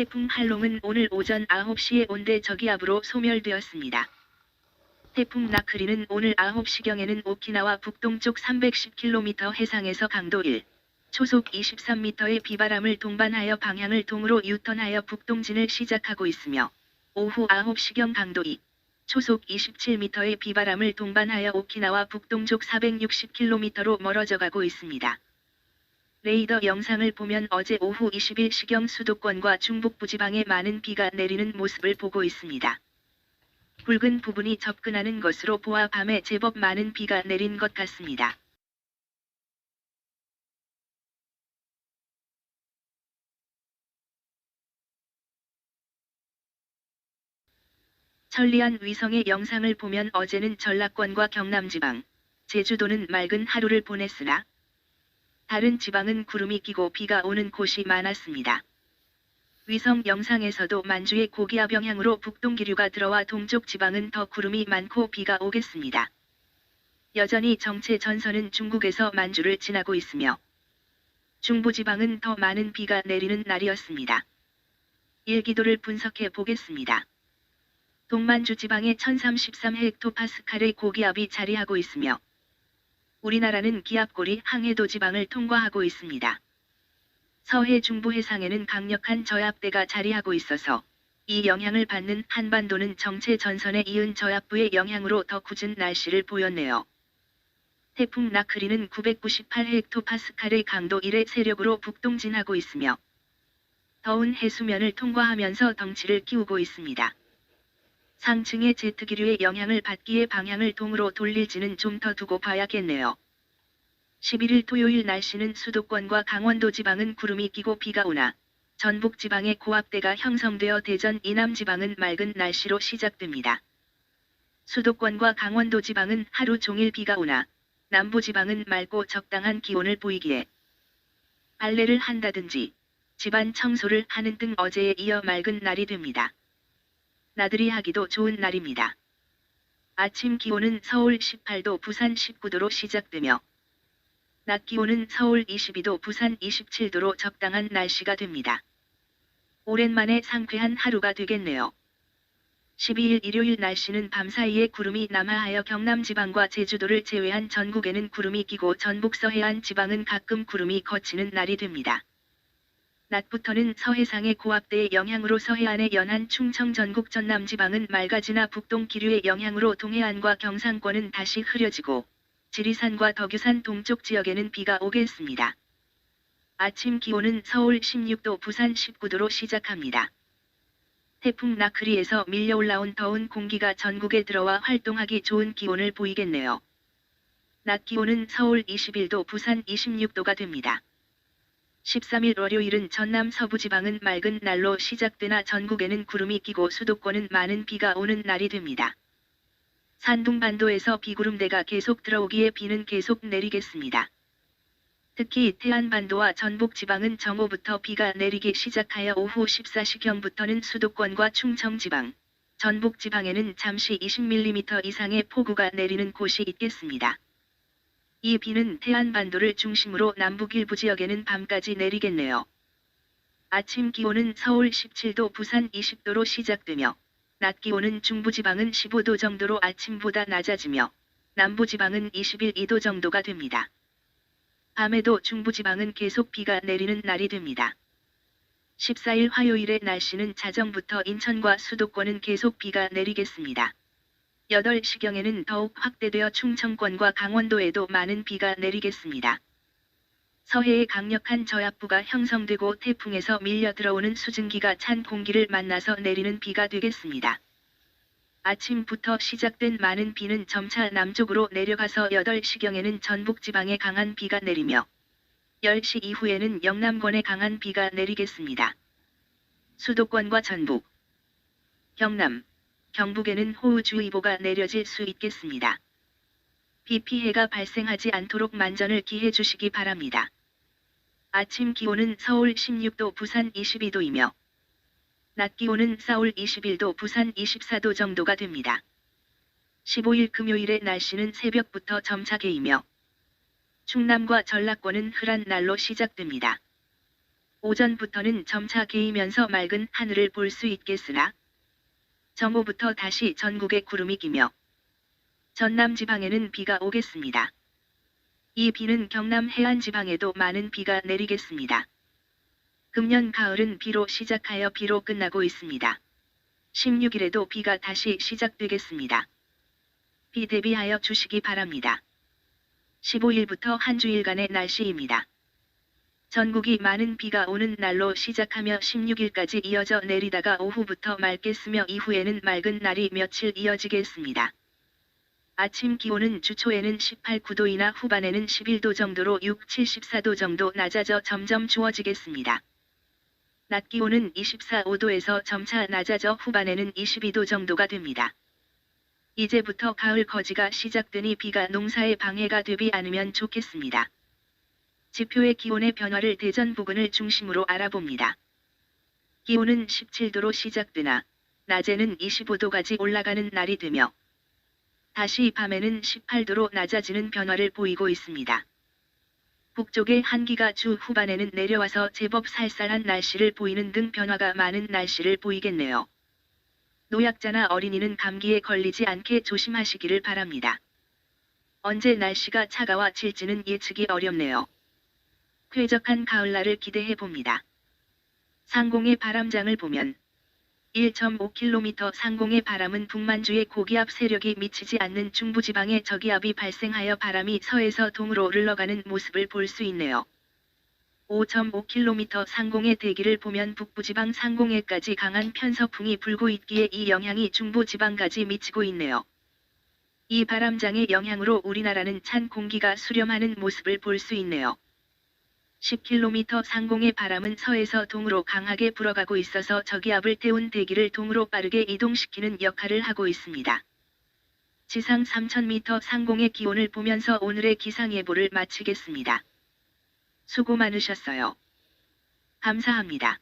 태풍 할롱은 오늘 오전 9시에 온대 저기압으로 소멸되었습니다. 태풍 나크리는 오늘 9시경에는 오키나와 북동쪽 310km 해상에서 강도 1, 초속 23m의 비바람을 동반하여 방향을 동으로 유턴하여 북동진을 시작하고 있으며 오후 9시경 강도 2, 초속 27m의 비바람을 동반하여 오키나와 북동쪽 460km로 멀어져 가고 있습니다. 레이더 영상을 보면 어제 오후 21시경 수도권과 중북부 지방에 많은 비가 내리는 모습을 보고 있습니다. 붉은 부분이 접근하는 것으로 보아 밤에 제법 많은 비가 내린 것 같습니다. 천리안 위성의 영상을 보면 어제는 전라권과 경남지방, 제주도는 맑은 하루를 보냈으나 다른 지방은 구름이 끼고 비가 오는 곳이 많았습니다. 위성 영상에서도 만주의 고기압 영향으로 북동 기류가 들어와 동쪽 지방은 더 구름이 많고 비가 오겠습니다. 여전히 정체 전선은 중국에서 만주를 지나고 있으며 중부 지방은 더 많은 비가 내리는 날이었습니다. 일기도를 분석해 보겠습니다. 동만주 지방에 1033헥토파스칼의 고기압이 자리하고 있으며 우리나라는 기압골이 항해도 지방을 통과하고 있습니다. 서해 중부 해상에는 강력한 저압대가 자리하고 있어서 이 영향을 받는 한반도는 정체 전선에 이은 저압부의 영향으로 더 굳은 날씨를 보였네요. 태풍 나크리는 998헥토파스칼의 강도 1의 세력으로 북동진하고 있으며 더운 해수면을 통과하면서 덩치를 키우고 있습니다. 상층의 제트기류의 영향을 받기에 방향을 동으로 돌릴지는 좀 더 두고 봐야겠네요. 11일 토요일 날씨는 수도권과 강원도 지방은 구름이 끼고 비가 오나 전북 지방의 고압대가 형성되어 대전 이남 지방은 맑은 날씨로 시작됩니다. 수도권과 강원도 지방은 하루 종일 비가 오나 남부 지방은 맑고 적당한 기온을 보이기에 빨래를 한다든지 집안 청소를 하는 등 어제에 이어 맑은 날이 됩니다. 나들이 하기도 좋은 날입니다. 아침 기온은 서울 18도, 부산 19도로 시작되며 낮 기온은 서울 22도, 부산 27도로 적당한 날씨가 됩니다. 오랜만에 상쾌한 하루가 되겠네요. 12일 일요일 날씨는 밤사이에 구름이 남하하여 경남 지방과 제주도를 제외한 전국에는 구름이 끼고 전북 서해안 지방은 가끔 구름이 거치는 날이 됩니다. 낮부터는 서해상의 고압대의 영향으로 서해안의 연안 충청 전국 전남 지방은 맑아지나 북동 기류의 영향으로 동해안과 경상권은 다시 흐려지고 지리산과 덕유산 동쪽 지역에는 비가 오겠습니다. 아침 기온은 서울 16도, 부산 19도로 시작합니다. 태풍 나크리에서 밀려 올라온 더운 공기가 전국에 들어와 활동하기 좋은 기온을 보이겠네요. 낮 기온은 서울 21도, 부산 26도가 됩니다. 13일 월요일은 전남 서부 지방은 맑은 날로 시작되나 전국에는 구름이 끼고 수도권은 많은 비가 오는 날이 됩니다. 산둥반도에서 비구름대가 계속 들어오기에 비는 계속 내리겠습니다. 특히 태안반도와 전북 지방은 정오부터 비가 내리기 시작하여 오후 14시경부터는 수도권과 충청 지방, 전북 지방에는 잠시 20mm 이상의 폭우가 내리는 곳이 있겠습니다. 이 비는 태안반도를 중심으로 남북 일부 지역에는 밤까지 내리겠네요. 아침 기온은 서울 17도, 부산 20도로 시작되며 낮 기온은 중부지방은 15도 정도로 아침보다 낮아지며 남부지방은 21도 정도가 됩니다. 밤에도 중부지방은 계속 비가 내리는 날이 됩니다. 14일 화요일의 날씨는 자정부터 인천과 수도권은 계속 비가 내리겠습니다. 8시경에는 더욱 확대되어 충청권과 강원도에도 많은 비가 내리겠습니다. 서해에 강력한 저압부가 형성되고 태풍에서 밀려 들어오는 수증기가 찬 공기를 만나서 내리는 비가 되겠습니다. 아침부터 시작된 많은 비는 점차 남쪽으로 내려가서 8시경에는 전북 지방에 강한 비가 내리며 10시 이후에는 영남권에 강한 비가 내리겠습니다. 수도권과 전북, 경남, 경북에는 호우주의보가 내려질 수 있겠습니다. 비 피해가 발생하지 않도록 만전을 기해 주시기 바랍니다. 아침 기온은 서울 16도, 부산 22도이며 낮 기온은 서울 21도, 부산 24도 정도가 됩니다. 15일 금요일의 날씨는 새벽부터 점차 개이며 충남과 전라권은 흐란 날로 시작됩니다. 오전부터는 점차 개이면서 맑은 하늘을 볼 수 있겠으나 정오부터 다시 전국에 구름이 끼며 전남 지방에는 비가 오겠습니다. 이 비는 경남 해안 지방에도 많은 비가 내리겠습니다. 금년 가을은 비로 시작하여 비로 끝나고 있습니다. 16일에도 비가 다시 시작되겠습니다. 비 대비하여 주시기 바랍니다. 15일부터 한 주일간의 날씨입니다. 전국이 많은 비가 오는 날로 시작하며 16일까지 이어져 내리다가 오후부터 맑겠으며 이후에는 맑은 날이 며칠 이어지겠습니다. 아침 기온은 주초에는 18, 9도이나 후반에는 11도 정도로 6, 7, 14도 정도 낮아져 점점 추워지겠습니다. 낮 기온은 24, 5도에서 점차 낮아져 후반에는 22도 정도가 됩니다. 이제부터 가을 거지가 시작되니 비가 농사에 방해가 되지 않으면 좋겠습니다. 지표의 기온의 변화를 대전 부근을 중심으로 알아봅니다. 기온은 17도로 시작되나 낮에는 25도까지 올라가는 날이 되며 다시 밤에는 18도로 낮아지는 변화를 보이고 있습니다. 북쪽의 한기가 주 후반에는 내려와서 제법 쌀쌀한 날씨를 보이는 등 변화가 많은 날씨를 보이겠네요. 노약자나 어린이는 감기에 걸리지 않게 조심하시기를 바랍니다. 언제 날씨가 차가워질지는 예측이 어렵네요. 쾌적한 가을날을 기대해 봅니다. 상공의 바람장을 보면 1.5km 상공의 바람은 북만주의 고기압 세력이 미치지 않는 중부지방에 저기압이 발생하여 바람이 서에서 동으로 흘러가는 모습을 볼 수 있네요. 5.5km 상공의 대기를 보면 북부지방 상공에까지 강한 편서풍이 불고 있기에 이 영향이 중부지방까지 미치고 있네요. 이 바람장의 영향으로 우리나라는 찬 공기가 수렴하는 모습을 볼 수 있네요. 10km 상공의 바람은 서에서 동으로 강하게 불어가고 있어서 저기압을 태운 대기를 동으로 빠르게 이동시키는 역할을 하고 있습니다. 지상 3000m 상공의 기온을 보면서 오늘의 기상예보를 마치겠습니다. 수고 많으셨어요. 감사합니다.